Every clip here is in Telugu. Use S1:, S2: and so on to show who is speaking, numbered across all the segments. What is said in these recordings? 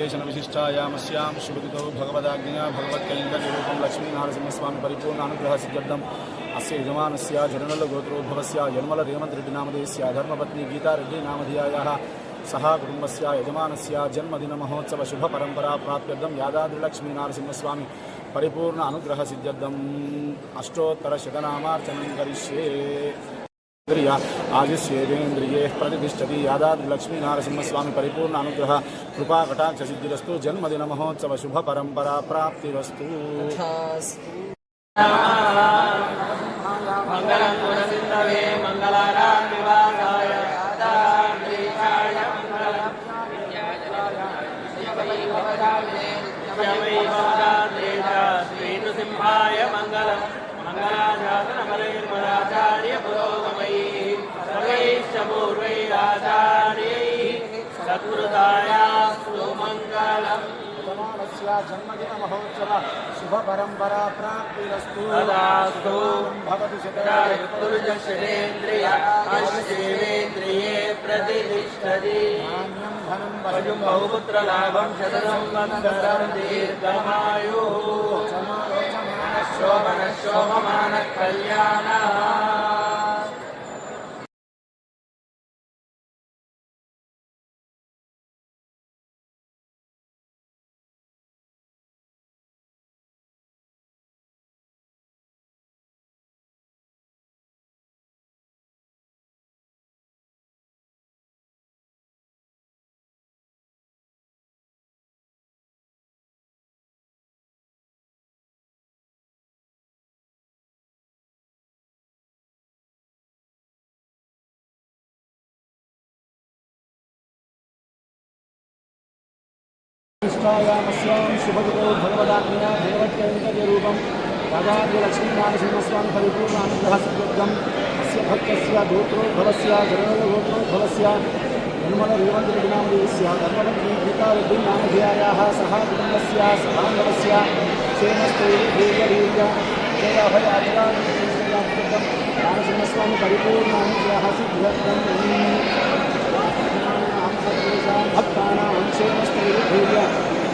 S1: విశేషణ విశిష్టాయామస్యాం. శుభతితో భగవదాజ్ఞయా భగవత్కైంకర్యరూపం లక్ష్మీనారసింహస్వామి పరిపూర్ణ అనుగ్రహ సిద్ధ్యర్థం. అస్య యజమానస్య జననల గోత్రోద్భవస్య యన్మల రేవంత్ రెడ్డి నామధేయస్య ధర్మపత్ని గీతారెడ్డి నామధేయాయాः. సహ కుటుంబస్య आदिशेन्द्रियेहपतिष्ठती यादा लक्ष्मी नरसिंहस्वामी परिपूर्ण अनुग्रह। कृपा कटाक्ष सिद्धिस्तु जन्मदिन महोत्सव शुभ परंपरा प्राप्तिरस्तु। मंगल జన్మదిన మహోత్సవ శుభ పరంపరా ప్రాప్తిరస్తు భవతి
S2: అశ్చేంద్రియే ప్రతిష్టతి
S1: శతనాన్యం ధనం
S2: పశుం బహుపుత్రలాభం శతసంవత్సరం దీర్ఘమాయు శోభన శోభమాన కళ్యాణ
S1: प्रतिष्ठायामस्यां शुभगतो भगवदाज्ञा भगवत्यन्तर्यरूपं राजाद्यलक्ष्मीनारसिंहस्वामि परिपूर्णानुग्रहसद्युद्धम् अस्य भक्तस्य गोत्रोद्भवस्य जगदगोत्रोद्भवस्य हनुमनरेवन्तनां देवस्य धर्मवती गीतावतीनामधेयायाः सह कुटुम्बस्य सहाङ्गवस्य श्रेणस्तेजभैर्यभयाचलासिंहस्वामि परिपूर्णानुग्रहः भक्तानां श्रेणस्ते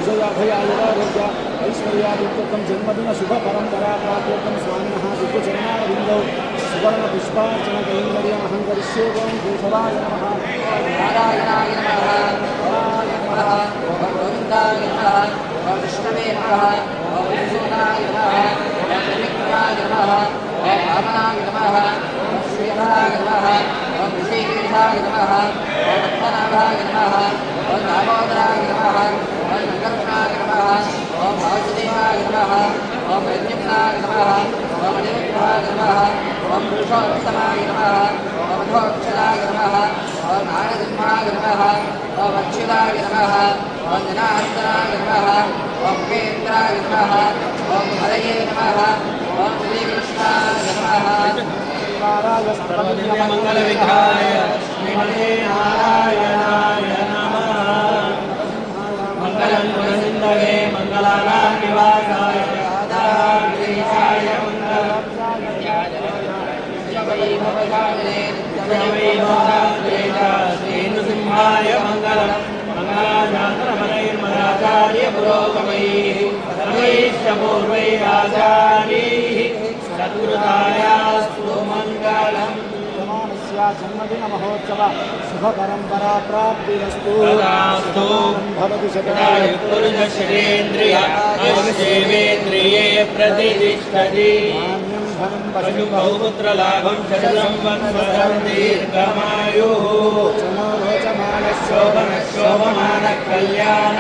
S1: విజయాభయాయురారోగ్య ఐశ్వర్యాదిత్యర్థం జన్మదిన శుభ పరంపరా ప్రాప్త్యర్థం స్వామినः దివ్యచరణారవిందౌ సువర్ణ పుష్పార్చన కైంకర్యమహం కరిష్యే ఓం కేశవాయ నమః.
S3: నారాయణాయ నమః. గోవిందాయ నమః. విష్ణవే నమః. విష్ణునాయ నమః. ఓం త్రివిక్రమాయ నమః. వామనాయ నమః. ఓం శ్రీధరాయ నమః. ఋషికేశాయ నమః. పద్మనాభాయ నమః. దామోదరాయ నమః. கர்ணாய நமஹ ஓம் வாசுதேவாய நமஹ ஓம் பிரத்யும்னாய நமஹ ஓம் அனிருத்வாய நமஹ ஓம் புருஷோத்தமாய நமஹ ஓம் மதோக்ஷலாய நமஹ ஓம் நாரசிம்மாய நமஹ ஓம் அக்ஷிதாய நமஹ ஓம் ஜனார்த்தனாய நமஹ ஓம் முகேந்திராய நமஹ ஓம் ஹரையே நமஹ
S2: ஓம் ஸ்ரீகிருஷ்ணாய நமஹ सर्वदिव्यमङ्गलविधाय श्रीमते नारायणाय గుణసింధవే మంగళానాం నివాసాయ యాదాద్రీశాయ మంగళం శ్రీనృసింహాయ మంగళం మంగళాశాసనమలైర్మలాచార్య పురోగమైः సర్వైశ్చ పూర్వైరాచార్యైः సత్కృతాయాస్తు మంగళం
S1: జన్మదిన మహోత్సవ శుభ పరంపరా ప్రాప్తిరస్తు.
S2: తదాస్తు.
S1: భవతి
S2: తుర్జశ్రేంద్రియ అశ్చేంద్రియే ప్రతిష్టతి.
S1: నాణ్యం ధనం
S2: పశు బహుపుత్రలాభం శతసంవత్సరం దీర్ఘమాయు.
S1: పశుమానస్య
S2: శోభన శోభమాన కళ్యాణ.